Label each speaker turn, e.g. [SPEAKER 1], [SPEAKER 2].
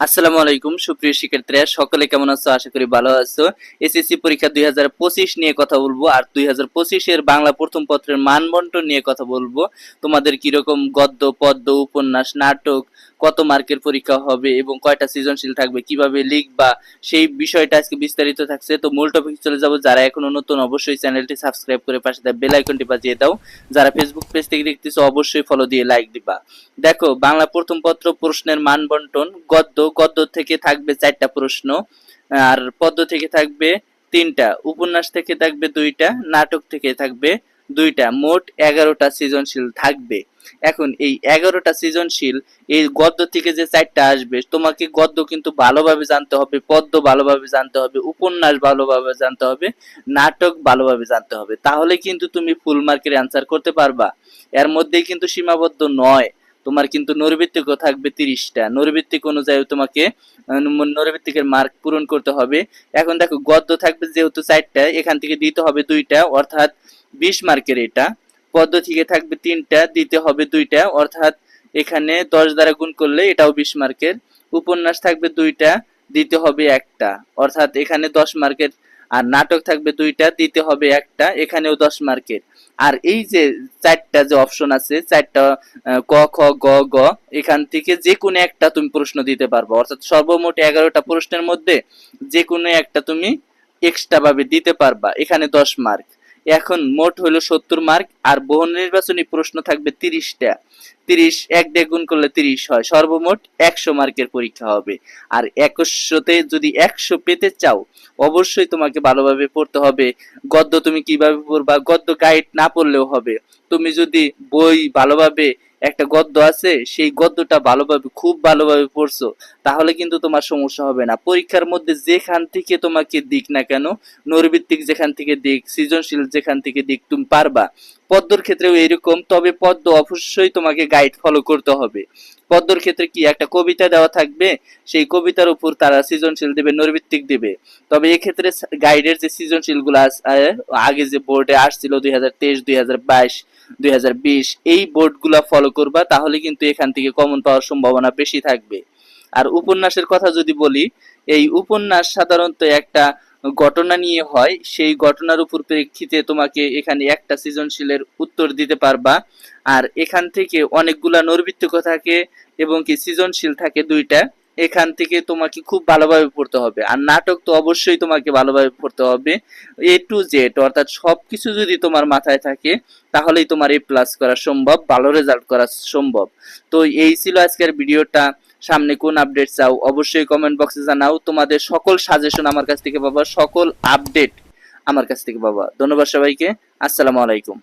[SPEAKER 1] আসসালামু আলাইকুম, সুপ্রিয় শিক্ষার্থীরা, সকলে কেমন আছো? আশা করি ভালো আছো। এসএসসি পরীক্ষা দুই হাজার পঁচিশ নিয়ে কথা বলব আর দুই এর বাংলা প্রথম পত্রের মানবন্টন নিয়ে কথা বলব। তোমাদের কীরকম গদ্য, পদ্য, উপন্যাস, নাটক, কত মার্কের পরীক্ষা হবে এবং কয়টা সৃজনশীল থাকবে, কীভাবে লিখবা, সেই বিষয়টা আজকে বিস্তারিত থাকছে। তো মূল টপিক চলে যাব। যারা এখনও নতুন, অবশ্যই চ্যানেলটি সাবস্ক্রাইব করে পাশে বেল আইকনটি বাজিয়ে দাও। যারা ফেসবুক পেজ থেকে দেখতেছো, অবশ্যই ফলো দিয়ে লাইক দিবা। দেখো, বাংলা প্রথম পত্র প্রশ্নের মান বন্টন গদ্য গদ্য থেকে থাকবে চারটা প্রশ্ন, আর পদ্য থেকে থাকবে তিনটা, উপন্যাস থেকে থাকবে দুইটা, নাটক থেকে থাকবে দুইটা, মোট এগারোটা সৃজনশীল থাকবে। এখন এই এগারোটা সৃজনশীল, এই গদ্য থেকে যে চারটা আসবে, তোমাকে গদ্য কিন্তু ভালোভাবে জানতে হবে, পদ্য ভালোভাবে জানতে হবে, উপন্যাস ভালোভাবে জানতে হবে, নাটক ভালোভাবে জানতে হবে। তাহলে কিন্তু তুমি ফুল মার্কের অ্যান্সার করতে পারবা। এর মধ্যেই কিন্তু সীমাবদ্ধ নয়। তোমার কিন্তু নৈর্ভিত্তিকও থাকবে তিরিশটা। নৈর্ভিত্তিক অনুযায়ী তোমাকে আহ, নৈর্ভিত্তিকের মার্ক পূরণ করতে হবে। এখন দেখো গদ্য থাকবে যেহেতু চারটা এখান থেকে দিতে হবে দুইটা অর্থাৎ বিশ মার্কের এটা। পদ্ম থেকে থাকবে তিনটা দিতে হবে দুইটা অর্থাৎ এখানে দশ দ্বারা গুণ করলে এটাও বিশ মার্কের উপন্যাস থাকবে দুইটা দিতে হবে একটা অর্থাৎ এখানে দশ মার্কের আর নাটক থাকবে দুইটা, দিতে হবে একটা, এখানেও দশ মার্কের। আর এই যে চারটা যে অপশন আছে, চারটা ক, খ, গ গ, এখান থেকে যে কোনো একটা তুমি প্রশ্ন দিতে পারব। অর্থাৎ সর্বমোট এগারোটা প্রশ্নের মধ্যে যে কোনো একটা তুমি এক্সট্রা ভাবে দিতে পারবা, এখানে দশ মার্ক। এখন মোট হলো সত্তর মার্ক, আর বহু নির্বাচনী প্রশ্ন থাকবে তিরিশটা। তিরিশ, এক দিয়ে গুণ করলে তিরিশ হয়, সর্বমোট একশো মার্কের পরীক্ষা হবে। আর একশোতে যদি একশো পেতে চাও, অবশ্যই তোমাকে ভালোভাবে পড়তে হবে। গদ্য তুমি কীভাবে পড়বা? গদ্য গাইড না পড়লেও হবে। তুমি যদি বই ভালোভাবে একটা গদ্য আছে, সেই গদ্যটা ভালোভাবে, খুব ভালোভাবে পড়ছো, তাহলে কিন্তু তোমার সমস্যা হবে না। পরীক্ষার মধ্যে যেখান থেকে তোমাকে দিক না কেন নৈর্ভিত্তিক যেখান থেকে দিক, সৃজনশীল যেখান থেকে দিক, তুমি পারবা। পদ্মর ক্ষেত্রেও এরকম, তবে পদ্ম অবশ্যই তোমাকে গাইড ফলো করতে হবে। পদ্মর ক্ষেত্রে কি একটা কবিতা দেওয়া থাকবে, সেই কবিতার উপর তারা সৃজনশীল দেবে নৈর্ভিত্তিক দেবে। তবে এক্ষেত্রে গাইডের যে সৃজনশীলগুলো আগে যে বোর্ডে আসছিল দুই হাজার তেইশ, দুই হাজার বাইশ, দুই হাজার বিশ, এই ফলো করবা, তাহলে কিন্তু এখান থেকে কমন পাওয়ার সম্ভাবনা বেশি থাকবে। আর উপন্যাসের কথা যদি বলি, এই উপন্যাস সাধারণত একটা ঘটনা নিয়ে হয়, সেই ঘটনার উপর প্রেক্ষিতে তোমাকে এখানে একটা সৃজনশীলের উত্তর দিতে পারবা। আর এখান থেকে অনেকগুলা নৈর্ভিত্তিক থাকে এবং কি সৃজনশীল থাকে দুইটা। এখান থেকে তোমাকে খুব ভালোভাবে পড়তে হবে। আর নাটক তো অবশ্যই তোমাকে ভালোভাবে পড়তে হবে। এ টু জেড অর্থাৎ সব কিছু যদি তোমার মাথায় থাকে, তাহলেই তোমার এ প্লাস করা সম্ভব, ভালো রেজাল্ট করা সম্ভব। তো এই ছিল আজকের ভিডিওটা। সামনে কোন আপডেট চাও, অবশ্যই কমেন্ট বক্সে জানাও। তোমাদের সকল সাজেশন আমার কাছ থেকে পাবা, সকল আপডেট আমার কাছ থেকে পাবা। ধন্যবাদ সবাইকে। আসসালামু আলাইকুম।